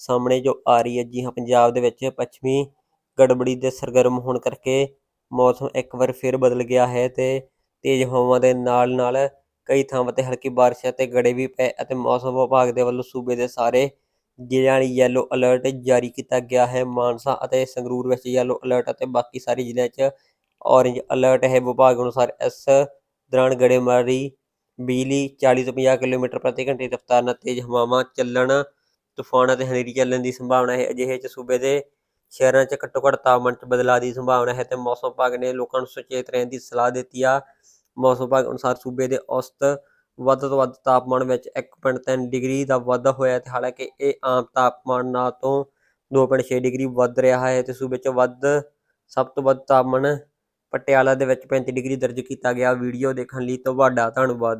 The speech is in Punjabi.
ਸਾਹਮਣੇ ਜੋ ਆ ਰਹੀ ਹੈ ਜੀ ਹਾਂ, ਪੰਜਾਬ ਦੇ ਵਿੱਚ ਪੱਛਮੀ ਗੜਬੜੀ ਦੇ ਸਰਗਰਮ ਹੋਣ ਕਰਕੇ ਮੌਸਮ ਇੱਕ ਵਾਰ ਫਿਰ ਬਦਲ ਗਿਆ ਹੈ ਤੇ ਤੇਜ਼ ਹਵਾਵਾਂ ਦੇ ਨਾਲ ਨਾਲ ਕਈ ਥਾਵਾਂ ਤੇ ਹਲਕੀ ਬਾਰਿਸ਼ ਅਤੇ ਗੜੇ ਵੀ ਪਏ ਅਤੇ ਮੌਸਮ ਵਿਭਾਗ ਦੇ ਵੱਲੋਂ ਸੂਬੇ ਦੇ ਸਾਰੇ ਜ਼ਿਲ੍ਹਿਆਂ ਲਈ ਯੈਲੋ ਅਲਰਟ ਜਾਰੀ ਕੀਤਾ ਗਿਆ ਹੈ। ਮਾਨਸਾ ਅਤੇ ਸੰਗਰੂਰ ਵਿੱਚ ਯੈਲੋ ਅਲਰਟ ਅਤੇ ਬਾਕੀ ਸਾਰੇ ਜ਼ਿਲ੍ਹਿਆਂ 'ਚ ਔਰੇਂਜ ਅਲਰਟ ਹੈ। ਵਿਭਾਗ ਅਨੁਸਾਰ ਇਸ ਦੌਰਾਨ ਗੜੇਮਾਰੀ, ਬਿਜਲੀ 40 ਤੋਂ 50 ਕਿਲੋਮੀਟਰ ਪ੍ਰਤੀ ਘੰਟੇ ਦੀ ਰਫ਼ਤਾਰ ਨਾਲ ਤੇਜ਼ ਹਵਾਵਾਂ ਚੱਲਣ ਤੂਫਾਨ ਅਤੇ ਹਨੇਰੀ ਚੱਲਣ ਦੀ ਸੰਭਾਵਨਾ ਹੈ। ਅਜਿਹੇ 'ਚ ਸੂਬੇ ਦੇ ਸ਼ਹਿਰਾਂ 'ਚ ਘੱਟੋ ਘੱਟ ਤਾਪਮਾਨ 'ਚ ਬਦਲਾਅ ਦੀ ਸੰਭਾਵਨਾ ਹੈ ਤੇ ਮੌਸਮ ਵਿਭਾਗ ਨੇ ਲੋਕਾਂ ਨੂੰ ਸੁਚੇਤ ਰਹਿਣ ਦੀ ਸਲਾਹ ਦਿੱਤੀ ਆ। ਮੌਸਮ ਵਿਭਾਗ ਅਨੁਸਾਰ ਸੂਬੇ ਦੇ ਔਸਤ ਵੱਧ ਤੋਂ ਵੱਧ ਤਾਪਮਾਨ ਵਿੱਚ 1.3 ਡਿਗਰੀ ਦਾ ਵਾਧਾ ਹੋਇਆ ਹੈ ਤੇ ਹਾਲਾਂਕਿ ਇਹ ਆਮ ਤਾਪਮਾਨ ਨਾਲ ਤੋਂ 2.6 ਡਿਗਰੀ ਵੱਧ ਰਿਹਾ ਹੈ ਤੇ ਸੂਬੇ 'ਚ ਵੱਧ, ਸਭ ਤੋਂ ਵੱਧ ਤਾਪਮਾਨ ਪਟਿਆਲਾ ਦੇ ਵਿੱਚ 35 ਡਿਗਰੀ ਦਰਜ ਕੀਤਾ ਗਿਆ। ਵੀਡੀਓ ਦੇਖਣ ਲਈ ਤੁਹਾਡਾ ਧੰਨਵਾਦ।